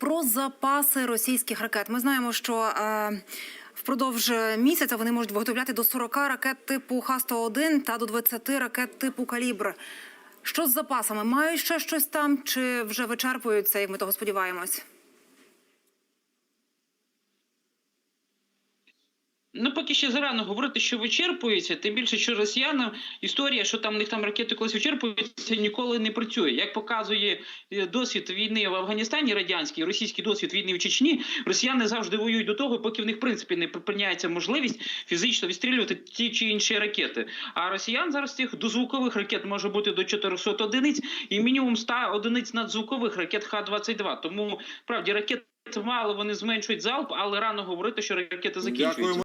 про запаси російських ракет. Ми знаємо, що е, впродовж місяця вони можуть виготовляти до 40 ракет типу Х-101 та до 20 ракет типу Калібр. Що з запасами? Мають ще щось там чи вже вичерпуються, як ми того сподіваємось? Ну, поки ще зарано говорити, що вичерпується, тим більше, що росіянам історія, що там в них там ракети колись вичерпуються, ніколи не працює. Як показує е, досвід війни в Афганістані радянський, російський досвід війни в Чечні, росіяни завжди воюють до того, поки в них в принципі не припиняється можливість фізично відстрілювати ті чи інші ракети. А росіян зараз цих дозвукових ракет може бути до 400 одиниць і мінімум 100 одиниць надзвукових ракет Х-22. Тому справді ракет мало вони зменшують залп, але рано говорити, що ракети закінчуються. Дякуємо.